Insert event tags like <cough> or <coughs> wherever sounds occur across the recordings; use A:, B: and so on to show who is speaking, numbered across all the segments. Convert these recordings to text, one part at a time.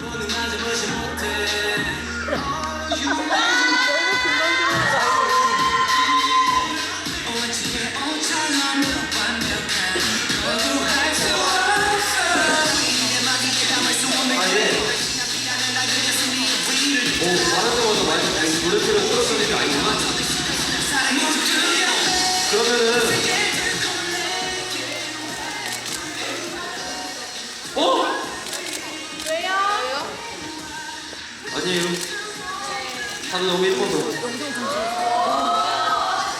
A: 너는 아직 보지 못해. Oh,
B: you are
A: 아니에요. 다들 너무 예뻐서.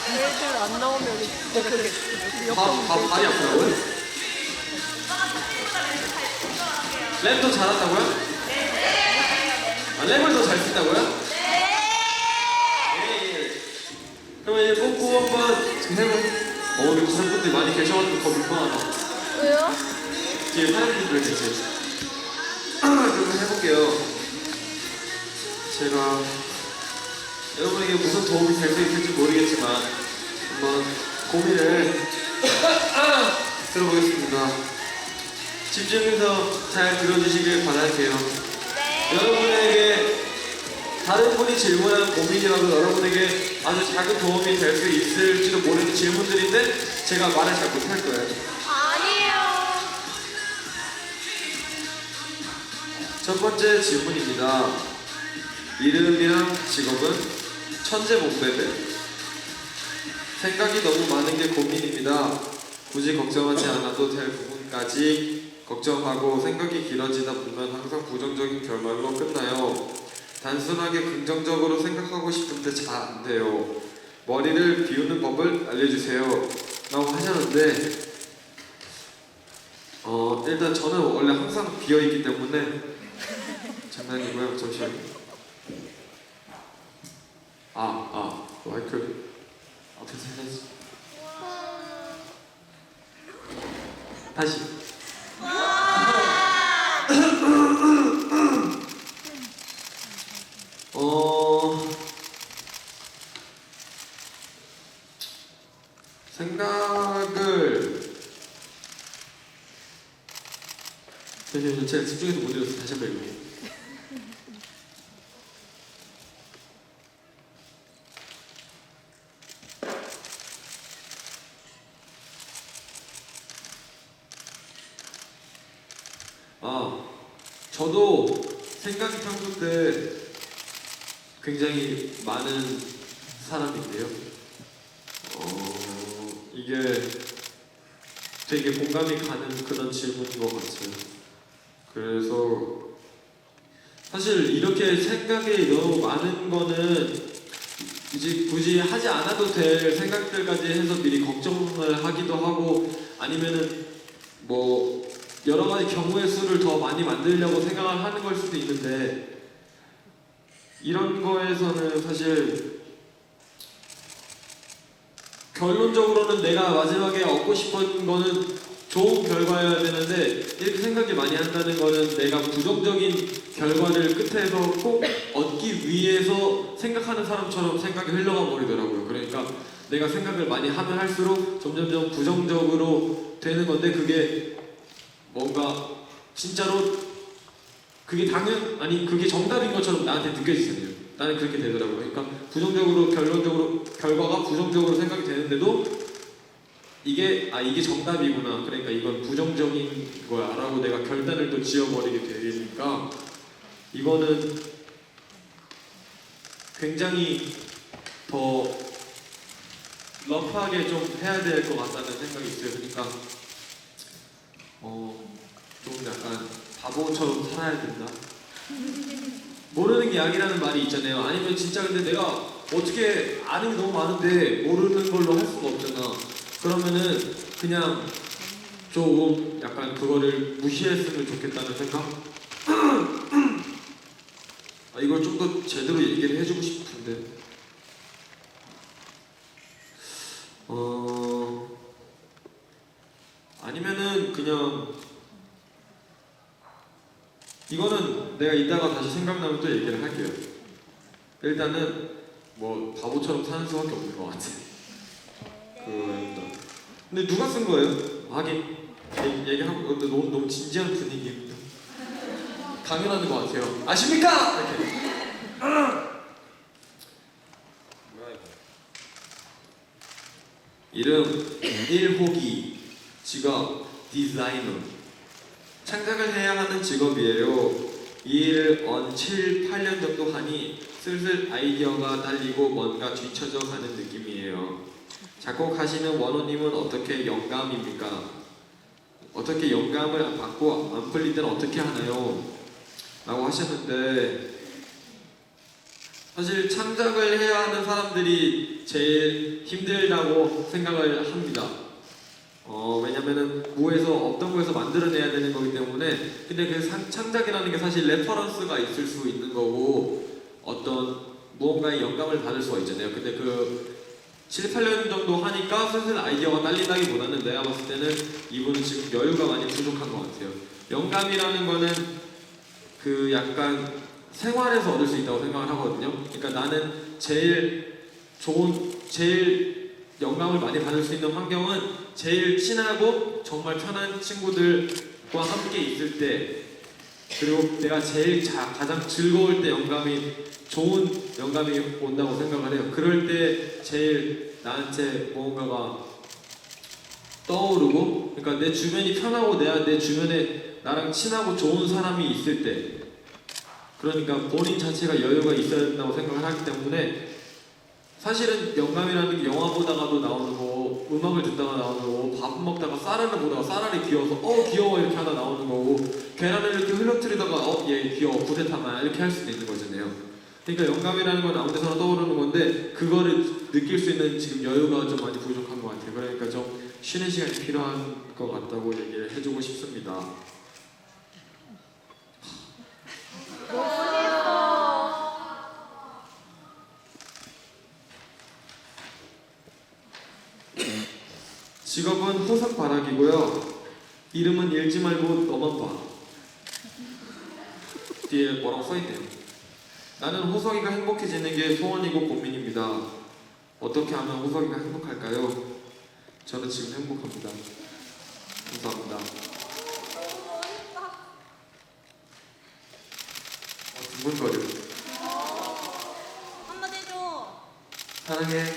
B: 애들 안 나오면 내가 그래.
A: 밥, 밥 발이 아프다고요? 랩도 잘한다고요? 아, 랩을 더 잘 쓴다고요? 네! 예. 그러면 이제 뽀뽀 한번 지금 해보 어, 우리 가족분들이 많이 계셔가지고 더 불편하다.
B: 왜요?
A: 뒤에 사장님들 계세요. <clears throat> 그럼 해볼게요. 제가 여러분에게 무슨 도움이 될 수 있을지 모르겠지만 한번 고민을 <coughs> 들어보겠습니다. 집중해서 잘 들어주시길 바랄게요. 여러분에게 다른 분이 질문한 고민이라도 여러분에게 아주 작은 도움이 될 수 있을지도 모르는 질문들인데 제가 말을 잘 못할 거예요.
B: 아니에요.
A: 첫 번째 질문입니다. 이름이랑 직업은 천재 몸베베. 생각이 너무 많은 게 고민입니다. 굳이 걱정하지 않아도 될 부분까지 걱정하고 생각이 길어지다 보면 항상 부정적인 결말로 끝나요. 단순하게 긍정적으로 생각하고 싶은데 잘 안 돼요. 머리를 비우는 법을 알려주세요. 라고 하셨는데, 어, 일단 저는 원래 항상 비어 있기 때문에 장난이고요. 잠시만요. 아, 아, 마이크 앞에서 해야지. 다시. 어, 생각을 잠시만요. 제가 집중해서 못 읽었어요. 다시 한번 읽을게요. 아, 저도 평소 때 굉장히 많은 사람인데요. 어, 이게 되게 공감이 가는 그런 질문인 것 같아요. 그래서 사실 이렇게 생각이 너무 많은 거는 이제 굳이 하지 않아도 될 생각들까지 해서 미리 걱정을 하기도 하고 아니면은 뭐 여러 가지 경우의 수를 더 많이 만들려고 생각을 하는 걸 수도 있는데 이런 거에서는 사실 결론적으로는 내가 마지막에 얻고 싶은 거는 좋은 결과여야 되는데 이렇게 생각이 많이 한다는 거는 내가 부정적인 결과를 끝에서 꼭 얻기 위해서 생각하는 사람처럼 생각이 흘러가 버리더라고요. 그러니까 내가 생각을 많이 하면 할수록 점점점 부정적으로 되는 건데 그게 뭔가 진짜로 그게 당연 아니 그게 정답인 것처럼 나한테 느껴지잖아요. 나는 그렇게 되더라고요. 그러니까 부정적으로 결론적으로 결과가 부정적으로 생각이 되는데도 이게 아 이게 정답이구나. 그러니까 이건 부정적인 거야라고 내가 결단을 또 지어버리게 되니까 이거는 굉장히 더 러프하게 좀 해야 될 것 같다는 생각이 있어요. 그러니까 어, 좀 약간 바보처럼 살아야 된다. 모르는 게 약이라는 말이 있잖아요. 아니면 진짜 근데 내가 어떻게 아는 게 너무 많은데 모르는 걸로 할 수가 없잖아. 그러면은 그냥 조금 약간 그거를 무시했으면 좋겠다는 생각? <clears throat> 아, 이걸 좀 더 제대로 얘기를 해주고 싶은데. 어, 아니면은 그냥 이거는 내가 이따가 다시 생각나면 또 얘기를 할게요. 일단은 뭐 바보처럼 사는 수밖에 없는 것 같아. <laughs> 그거입니다. 근데 누가 쓴 거예요? 하긴 얘기, 얘기하고 근데 너무 너무 진지한 분위기입니다. 강연하는 <laughs> 것 같아요. 아십니까? 이렇게. <laughs>
C: 뭐야 이거?
A: 이름 일호기 직업 디자이너 창작을 해야 하는 직업이에요. 이 일을 언 7, 8년 정도 하니 슬슬 아이디어가 딸리고 뭔가 뒤쳐져 가는 느낌이에요. 작곡하시는 원호님은 어떻게 영감입니까? 어떻게 영감을 받고 안 풀릴 때는 어떻게 하나요? 라고 하셨는데 사실 창작을 해야 하는 사람들이 제일 힘들다고 생각을 합니다. 어, 왜냐면은 무에서 없던 거에서 만들어내야 되는 거기 때문에 근데 그 상- 창작이라는 게 사실 레퍼런스가 있을 수 있는 거고 어떤 무언가의 영감을 받을 수가 있잖아요. 근데 그 7, 8년 정도 하니까 슬슬 아이디어가 딸린다기보다는 내가 봤을 때는 이분은 지금 여유가 많이 부족한 것 같아요. 영감이라는 거는 그 약간 생활에서 얻을 수 있다고 생각을 하거든요. 그러니까 나는 제일 좋은, 제일 영감을 많이 받을 수 있는 환경은 제일 친하고 정말 편한 친구들과 함께 있을 때 그리고 내가 제일 자, 가장 즐거울 때 영감이 좋은 영감이 온다고 생각을 해요. 그럴 때 제일 나한테 무언가가 떠오르고 그러니까 내 주변이 편하고 내가 내 주변에 나랑 친하고 좋은 사람이 있을 때 그러니까 본인 자체가 여유가 있어야 된다고 생각을 하기 때문에 사실은 영감이라는 게 영화 보다가도 나오는 거고 음악을 듣다가 나오는 거고 밥 먹다가 쌀알을 보다가 쌀알이 귀여워서 어 귀여워 이렇게 하다 나오는 거고 계란을 이렇게 흘러뜨리다가 어 얘 귀여워 구대타마 이렇게 할 수도 있는 거잖아요. 그러니까 영감이라는 건 아무 데서나 떠오르는 건데 그거를 느낄 수 있는 지금 여유가 좀 많이 부족한 것 같아요. 그러니까 좀 쉬는 시간이 필요한 것 같다고 얘기를 해주고 싶습니다 직업은 호삭 바라기고요. 이름은 읽지 말고 너만 봐. 뒤에 뭐라고 써있네요. 나는 호석이가 행복해지는 게 소원이고 고민입니다. 어떻게 하면 호석이가 행복할까요? 저는 지금 행복합니다. 감사합니다. 어, 두근거려.
B: 한마디 해줘.
A: 사랑해.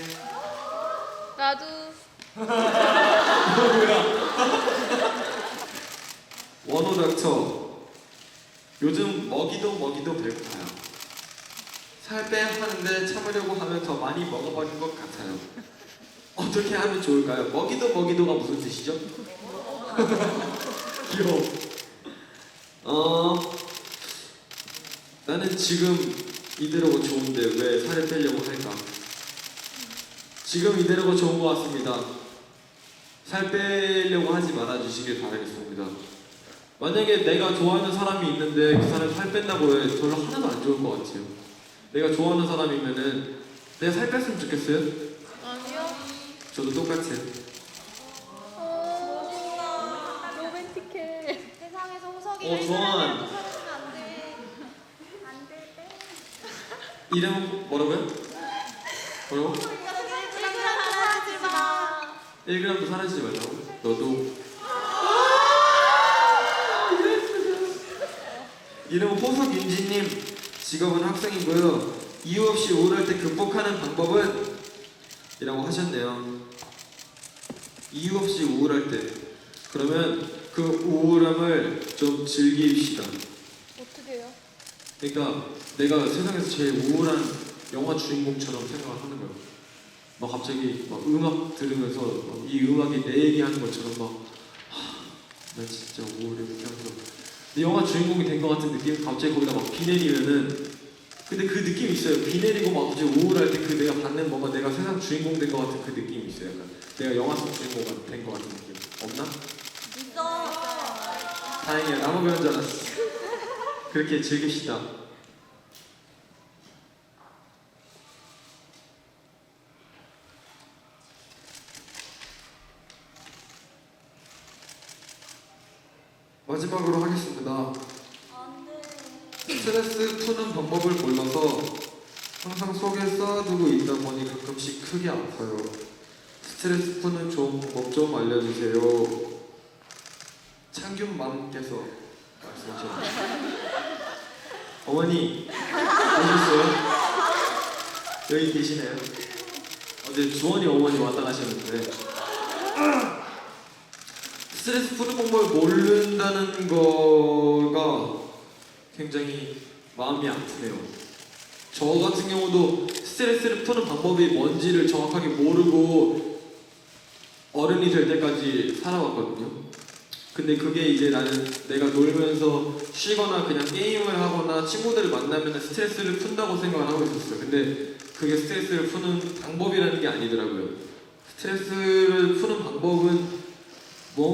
B: 나도. <laughs>
A: 원호 닥터 요즘 먹이도 먹이도 배고파요 살 빼야 하는데 참으려고 하면 더 많이 먹어버린 것 같아요 어떻게 하면 좋을까요? 먹이도 먹이도가 무슨 뜻이죠? <laughs> 귀여워 어 나는 지금 이대로가 좋은데 왜 살을 빼려고 할까? 지금 이대로가 좋은 것 같습니다 살 빼려고 하지 말아 주시길 바라겠습니다 만약에 내가 좋아하는 사람이 있는데 그 사람이 살 뺀다고 해 별로 하나도 안 좋을 것 같아요. 내가 좋아하는 사람이면은 내가 살 뺐으면 좋겠어요?
B: 아니요.
A: 저도 똑같아요.
B: 어, 로맨틱해.
D: 세상에서 호석이가
A: 어,
D: 이
A: 조한.
D: 사람을 사랑하면 안 돼. 안 돼.
A: 이름은 뭐라고요? 뭐라고? 1g도 사라지지 말라고? 너도 이름은 호석윤지님 직업은 학생이고요 이유 없이 우울할 때 극복하는 방법은? 이라고 하셨네요 이유 없이 우울할 때 그러면 그 우울함을 좀 즐깁시다
B: 어떻게 해요?
A: 그러니까 내가 세상에서 제일 우울한 영화 주인공처럼 생각을 하는 거야. 막 갑자기 막 음악 들으면서 막 이 음악이 내 얘기하는 것처럼 막, 하, 나 진짜 우울해 이렇게 하면서 내 영화 주인공이 된 것 같은 느낌? 갑자기 거기다 막 비 내리면은 근데 그 느낌이 있어요. 비 내리고 막 갑자기 우울할 때 그 내가 받는 뭔가 내가 세상 주인공 된 것 같은 그 느낌이 있어요. 약간 내가 영화 속 주인공 된것 같은 느낌. 없나?
D: 있어.
A: 다행이야. 나만 배운 줄 알았어. 그렇게 즐깁시다. 마지막으로 하겠습니다. 스트레스 푸는 방법을 몰라서 항상 속에 쌓아두고 있다 보니 가끔씩 크게 아파요. 스트레스 푸는 좋은 방법 좀 알려주세요. 창균맘께서 말씀하셨네요. 어머니 오셨어요? 여기 계시나요? 어제 주원이 어머니 왔다 가셨는데 스트레스 푸는 방법을 모른다는 거가 굉장히 마음이 아프네요. 저 같은 경우도 스트레스를 푸는 방법이 뭔지를 정확하게 모르고 어른이 될 때까지 살아왔거든요. 근데 그게 이제 나는 내가 놀면서 쉬거나 그냥 게임을 하거나 친구들을 만나면 스트레스를 푼다고 생각을 하고 있었어요. 근데 그게 스트레스를 푸는 방법이라는 게 아니더라고요. 스트레스를 푸는 방법은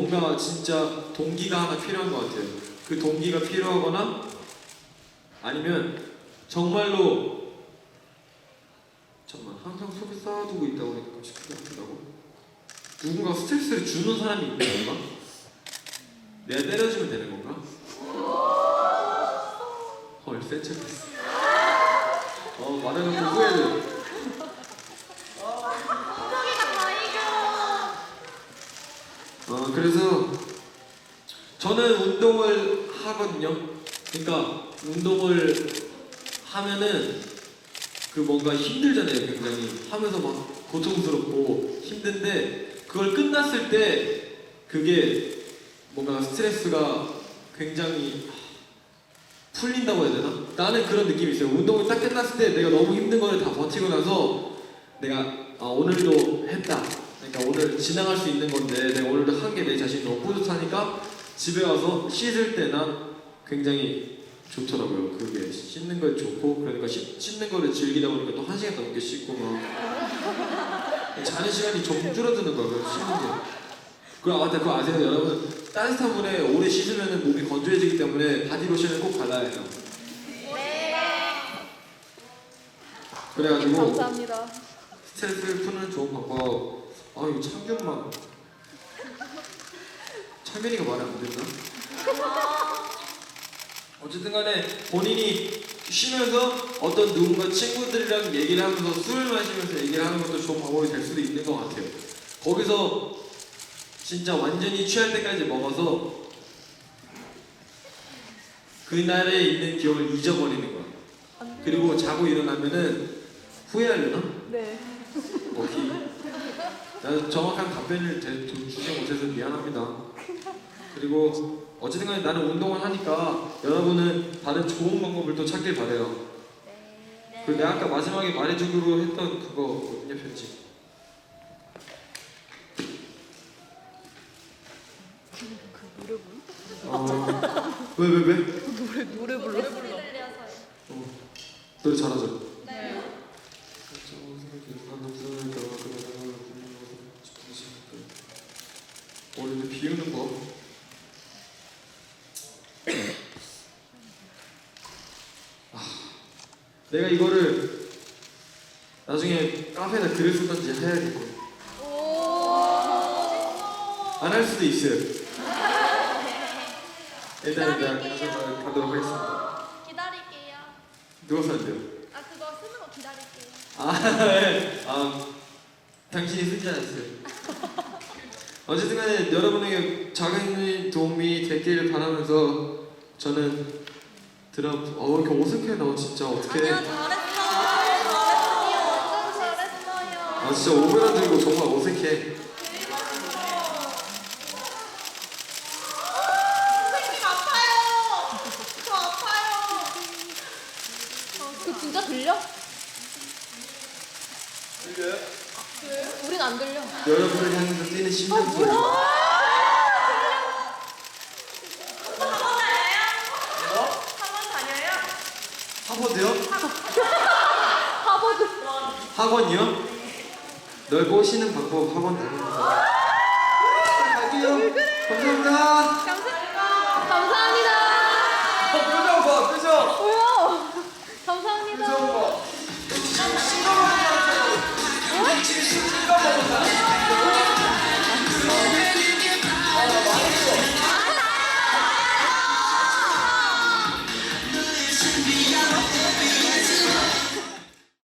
A: 뭔가 진짜 동기가 하나 필요한 것 같아요. 그 동기가 필요하거나 아니면 정말로 잠깐만 항상 속에 쌓아두고 하니까 갑자기 크게 아프다고? 누군가 스트레스를 주는 사람이 있는 건가? 내가 때려주면 되는 건가? 헐 센척했어 어 말해놓고 후회돼
D: 엉덩이가 다 이겨.
A: 어 그래서 저는 운동을 하거든요 그러니까 운동을 하면은 그 뭔가 힘들잖아요 굉장히 하면서 막 고통스럽고 힘든데 그걸 끝났을 때 그게 뭔가 스트레스가 굉장히 풀린다고 해야 되나? 나는 그런 느낌이 있어요. 운동을 딱 끝났을 때 내가 너무 힘든 거를 다 버티고 나서 내가 아, 오늘도 했다. 그러니까 오늘 지나갈 수 있는 건데 내가 오늘도 한 게 내 자신이 너무 뿌듯하니까 집에 와서 씻을 때나 굉장히 좋더라고요. 그게 씻는 거 좋고 그러니까 씻, 씻는 거를 즐기다 보니까 또 한 시간 넘게 씻고 막 자는 시간이 좀 줄어드는 거예요. 씻는 게. 그리고 아, 맞다 그거 아세요 여러분 따뜻한 물에 오래 씻으면 몸이 건조해지기 때문에 바디로션을 꼭 발라야 해요 그래가지고
B: 감사합니다.
A: 스트레스를 푸는 좋은 방법 아 이거 창균만 창균이가 말이 안 됐나? 어쨌든 간에 본인이 쉬면서 어떤 누군가 친구들이랑 얘기를 하면서 술을 마시면서 얘기를 하는 것도 좋은 방법이 될 수도 있는 것 같아요 거기서 진짜 완전히 취할 때까지 먹어서 그날에 있는 기억을 잊어버리는 거야 그리고 자고 일어나면은 후회하려나?
B: 네.
A: 오케이. 나는 정확한 답변을 대- 주- 주지 못해서 미안합니다. 그리고 어쨌든 간에 나는 운동을 하니까 여러분은 다른 좋은 방법을 또 찾길 바래요. 그리고 내가 아까 마지막에 말해주기로 했던 그거거든요, 편지. 어, 왜, 왜, 왜?
B: 노래 불러.
D: 소리 들려서요.
A: 노래 잘하죠?
D: 네.
A: 오늘 비우는 거. 아, 내가 이거를 나중에 카페에다 글을 쓰던지 해야겠고 안 할 수도 있어요. 일단 일단 가서 가도록 하겠습니다.
D: 기다릴게요.
A: 누가 사는데요?
D: 아 그거 쓰는 거 기다릴게요.
A: 아, 네. <laughs> 아, 당신이 쓰지 않았어요. <laughs> 어쨌든 간에 여러분에게 작은 도움이 됐길 바라면서 저는 드럼, 어, 이렇게 어색해, 나 진짜 어떻게.
D: 아니야 잘했어. 잘했어요. 완전 잘했어요.
A: 아, 진짜 오베라 들고 정말 어색해.
D: 선생님 아파요. 저 아파요.
B: 그 진짜 들려?
C: 들려요?
B: 우린 안 들려.
A: 여러분을 향해서 뛰는 심장 소리.
D: 다녀요? 다녀요?
A: 하버드요?
B: 하버드.
A: 학원이요? 널 꼬시는 방법 학원 다니면서. 갈게요. 감사합니다.
B: 감사합니다.
C: 어, 표정 봐, 표정!
B: 뭐야? 감사합니다.
C: 표정 봐. 신경 먹은 사람. 신경 먹은 사람.